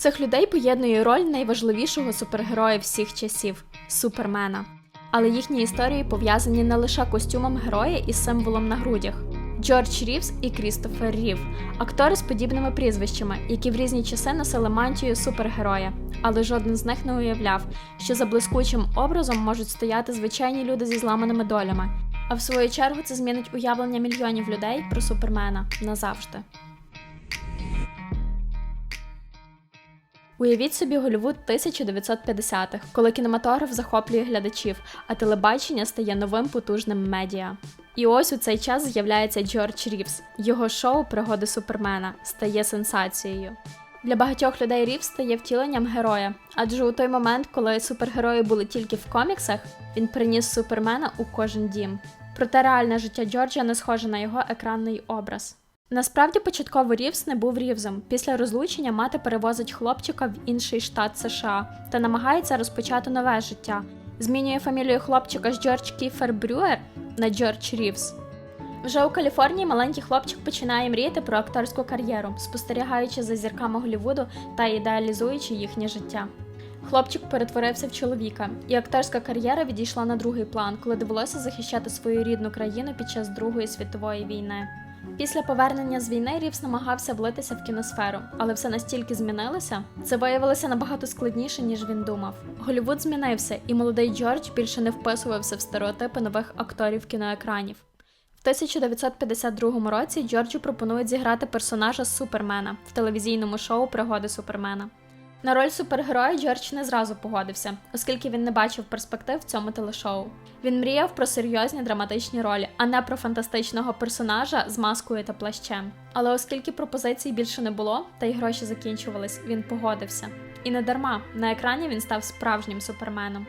Цих людей поєднує роль найважливішого супергероя всіх часів супермена. Але їхні історії пов'язані не лише костюмом героя і символом на грудях. Джордж Рівс і Крістофер Рів актори з подібними прізвищами, які в різні часи носили мантію супергероя, але жоден з них не уявляв, що за блискучим образом можуть стояти звичайні люди зі зламаними долями. А в свою чергу це змінить уявлення мільйонів людей про супермена назавжди. Уявіть собі Голлівуд 1950-х, коли кінематограф захоплює глядачів, а телебачення стає новим потужним медіа. І ось у цей час з'являється Джордж Рівс. Його шоу Пригоди Супермена стає сенсацією. Для багатьох людей Рівс стає втіленням героя, адже у той момент, коли супергерої були тільки в коміксах, він приніс супермена у кожен дім. Проте реальне життя Джорджа не схоже на його екранний образ. Насправді початково Рівс не був Рівзом. Після розлучення мати перевозить хлопчика в інший штат США та намагається розпочати нове життя. Змінює фамілію хлопчика з Джордж Кіфер Брюер на Джордж Рівс. Вже у Каліфорнії маленький хлопчик починає мріяти про акторську кар'єру, спостерігаючи за зірками Голлівуду та ідеалізуючи їхнє життя. Хлопчик перетворився в чоловіка, і акторська кар'єра відійшла на другий план, коли довелося захищати свою рідну країну під час Другої світової війни. Після повернення з війни Рівс намагався влитися в кіносферу, але все настільки змінилося. Це виявилося набагато складніше, ніж він думав. Голівуд змінився, і молодий Джордж більше не вписувався в стереотипи нових акторів кіноекранів. В 1952 році Джорджу пропонують зіграти персонажа Супермена в телевізійному шоу Пригоди Супермена. На роль супергероя Джордж не зразу погодився, оскільки він не бачив перспектив в цьому телешоу. Він мріяв про серйозні драматичні ролі, а не про фантастичного персонажа з маскою та плащем. Але оскільки пропозицій більше не було, та й гроші закінчувались, він погодився. І не дарма на екрані він став справжнім суперменом.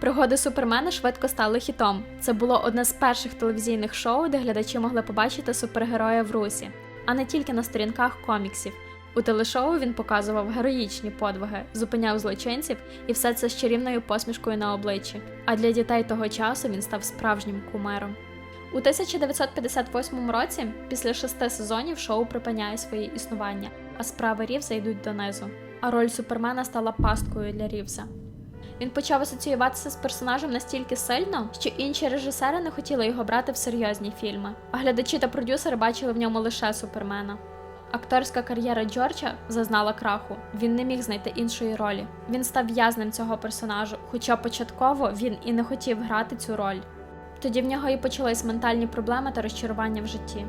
Пригоди супермена швидко стали хітом. Це було одне з перших телевізійних шоу, де глядачі могли побачити супергероя в русі, а не тільки на сторінках коміксів. У телешоу він показував героїчні подвиги, зупиняв злочинців і все це з чарівною посмішкою на обличчі. А для дітей того часу він став справжнім кумиром. У 1958 році, після шести сезонів, шоу припиняє своє існування, а справи Рівза йдуть донизу. А роль супермена стала пасткою для Рівза. Він почав асоціюватися з персонажем настільки сильно, що інші режисери не хотіли його брати в серйозні фільми, а глядачі та продюсери бачили в ньому лише супермена. Акторська кар'єра Джорджа зазнала краху. Він не міг знайти іншої ролі. Він став в'язнем цього персонажу, хоча початково він і не хотів грати цю роль. Тоді в нього і почались ментальні проблеми та розчарування в житті.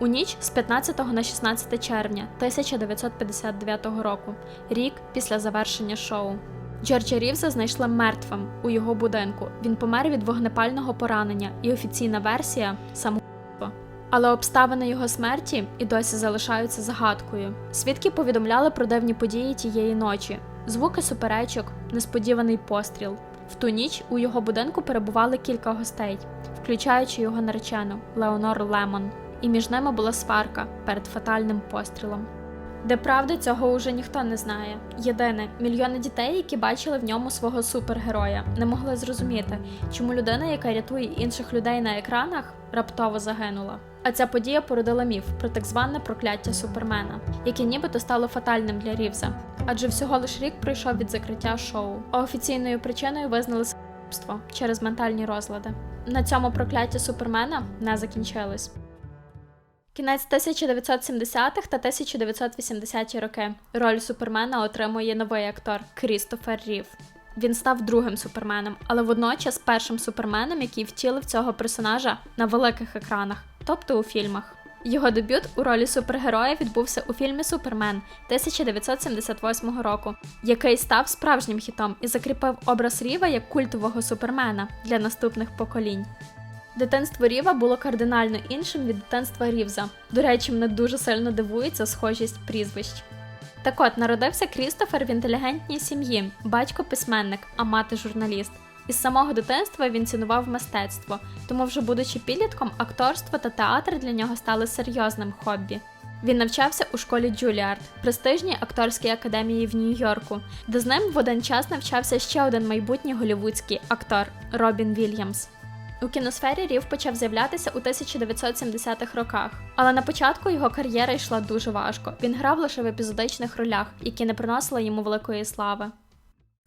У ніч з 15 на 16 червня 1959 року, рік після завершення шоу. Джорджа Рівза знайшли мертвим у його будинку. Він помер від вогнепального поранення, і офіційна версія самогубство. Але обставини його смерті і досі залишаються загадкою. Свідки повідомляли про давні події тієї ночі: звуки суперечок, несподіваний постріл. В ту ніч у його будинку перебували кілька гостей, включаючи його наречену Леонор Лемон, і між ними була сварка перед фатальним пострілом. Де правди цього уже ніхто не знає. Єдине, мільйони дітей, які бачили в ньому свого супергероя, не могли зрозуміти, чому людина, яка рятує інших людей на екранах, раптово загинула. А ця подія породила міф про так зване прокляття супермена, яке нібито стало фатальним для Рівза, адже всього лиш рік пройшов від закриття шоу. А офіційною причиною визнали самогубство через ментальні розлади. На цьому прокляття супермена не закінчилось. Кінець 1970-х та 1980-ті роки. Роль супермена отримує новий актор Крістофер Рів. Він став другим суперменом, але водночас першим суперменом, який втілив цього персонажа на великих екранах, тобто у фільмах. Його дебют у ролі супергероя відбувся у фільмі Супермен 1978 року, який став справжнім хітом і закріпив образ Ріва як культового супермена для наступних поколінь. Дитинство Ріва було кардинально іншим від дитинства Рівза. До речі, мене дуже сильно дивується схожість прізвищ. Так от народився Крістофер в інтелігентній сім'ї, батько письменник, а мати журналіст. Із самого дитинства він цінував мистецтво, тому, вже будучи підлітком, акторство та театр для нього стали серйозним хобі. Він навчався у школі Джуліард, престижній акторській академії в Нью-Йорку, де з ним в один час навчався ще один майбутній голівудський актор Робін Вільямс. У кіносфері Рів почав з'являтися у 1970-х роках, але на початку його кар'єра йшла дуже важко. Він грав лише в епізодичних ролях, які не приносили йому великої слави.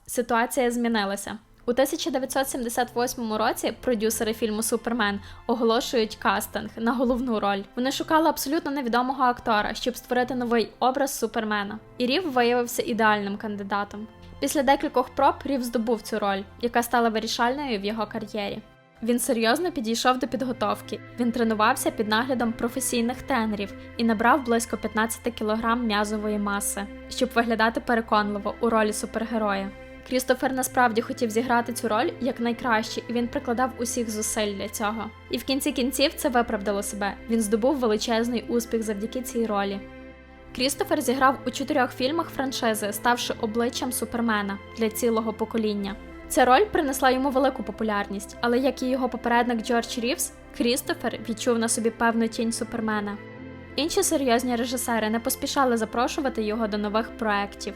Ситуація змінилася. У 1978 році продюсери фільму Супермен оголошують кастинг на головну роль. Вони шукали абсолютно невідомого актора, щоб створити новий образ Супермена. І Рів виявився ідеальним кандидатом. Після декількох проб Рів здобув цю роль, яка стала вирішальною в його кар'єрі. Він серйозно підійшов до підготовки. Він тренувався під наглядом професійних тренерів і набрав близько 15 кг м'язової маси, щоб виглядати переконливо у ролі супергероя. Крістофер насправді хотів зіграти цю роль як найкраще, і він прикладав усіх зусиль для цього. І в кінці кінців це виправдало себе. Він здобув величезний успіх завдяки цій ролі. Крістофер зіграв у чотирьох фільмах франшизи, ставши обличчям супермена для цілого покоління. Ця роль принесла йому велику популярність, але як і його попередник Джордж Рівс, Крістофер відчув на собі певну тінь супермена. Інші серйозні режисери не поспішали запрошувати його до нових проєктів.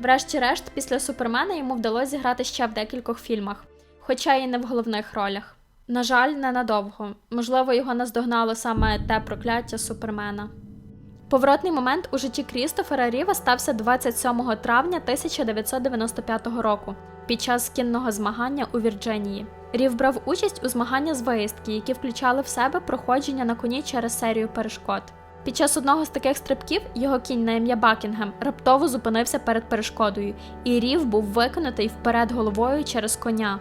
Врешті-решт, після Супермена йому вдалося зіграти ще в декількох фільмах, хоча і не в головних ролях. На жаль, ненадовго. Можливо, його наздогнало саме те прокляття Супермена. Поворотний момент у житті Крістофера Ріва стався 27 травня 1995 року під час кінного змагання у Вірджинії. Рів брав участь у змагання з виїздки, які включали в себе проходження на коні через серію перешкод. Під час одного з таких стрибків його кінь на ім'я Бакінгем раптово зупинився перед перешкодою, і рів був викинутий вперед головою через коня.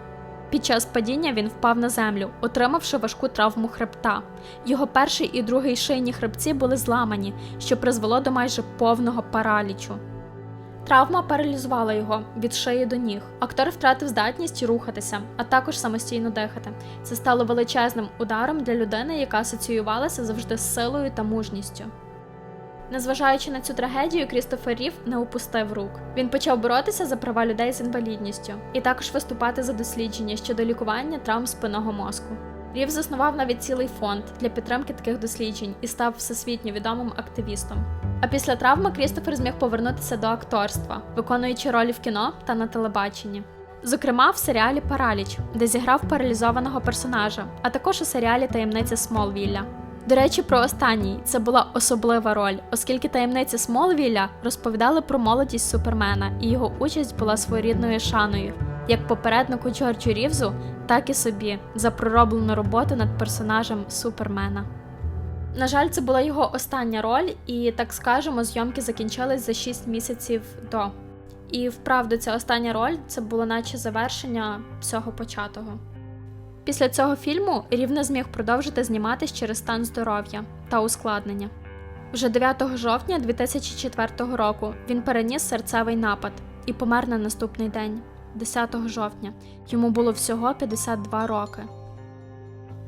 Під час падіння він впав на землю, отримавши важку травму хребта. Його перший і другий шийні хребці були зламані, що призвело до майже повного паралічу. Травма паралізувала його від шиї до ніг. Актор втратив здатність рухатися, а також самостійно дихати. Це стало величезним ударом для людини, яка асоціювалася завжди з силою та мужністю. Незважаючи на цю трагедію, Крістофер Рів не упустив рук. Він почав боротися за права людей з інвалідністю і також виступати за дослідження щодо лікування травм спинного мозку. Рів заснував навіть цілий фонд для підтримки таких досліджень і став всесвітньо відомим активістом. А після травми Крістофер зміг повернутися до акторства, виконуючи ролі в кіно та на телебаченні. Зокрема, в серіалі Параліч, де зіграв паралізованого персонажа, а також у серіалі Таємниця Смолвілля. До речі, про останній це була особлива роль, оскільки таємниці Смолвілля розповідали про молодість Супермена, і його участь була своєрідною шаною, як попереднику Джорджу Рівзу, так і собі за пророблену роботу над персонажем Супермена. На жаль, це була його остання роль, і так скажемо, зйомки закінчились за 6 місяців до. І вправду, ця остання роль це було наче завершення всього початого. Після цього фільму Рів не зміг продовжити зніматись через стан здоров'я та ускладнення. Вже 9 жовтня 2004 року він переніс серцевий напад і помер на наступний день, 10 жовтня. Йому було всього 52 роки.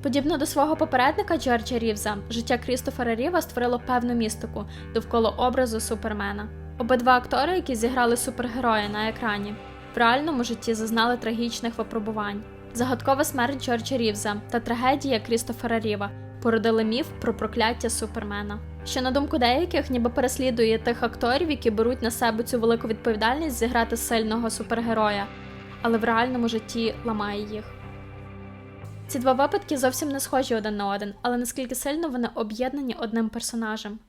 Подібно до свого попередника Джорджа Рівза, життя Крістофера Ріва створило певну містику довкола образу Супермена. Обидва актори, які зіграли супергероя на екрані, в реальному житті зазнали трагічних випробувань. Загадкова смерть Джорджа Рівза та трагедія Крістофера Ріва породили міф про прокляття Супермена, що, на думку деяких, ніби переслідує тих акторів, які беруть на себе цю велику відповідальність зіграти сильного супергероя, але в реальному житті ламає їх. Ці два випадки зовсім не схожі один на один, але наскільки сильно вони об'єднані одним персонажем.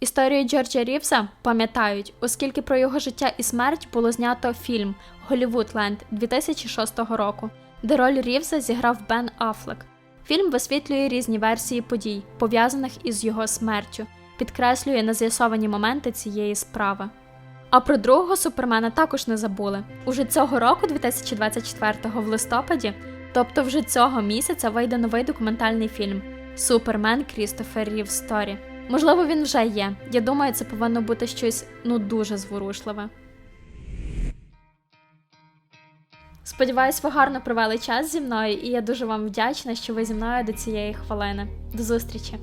Історію Джорджа Рівса пам'ятають, оскільки про його життя і смерть було знято фільм Голівудленд 2006 року, де роль Рівса зіграв Бен Афлек. Фільм висвітлює різні версії подій, пов'язаних із його смертю, підкреслює нез'ясовані моменти цієї справи. А про другого супермена також не забули. Уже цього року, 2024-го в листопаді, тобто вже цього місяця, вийде новий документальний фільм Супермен Крістофер Рів Сторі. Можливо, він вже є. Я думаю, це повинно бути щось ну дуже зворушливе. Сподіваюсь, ви гарно провели час зі мною, і я дуже вам вдячна, що ви зі мною до цієї хвилини. До зустрічі!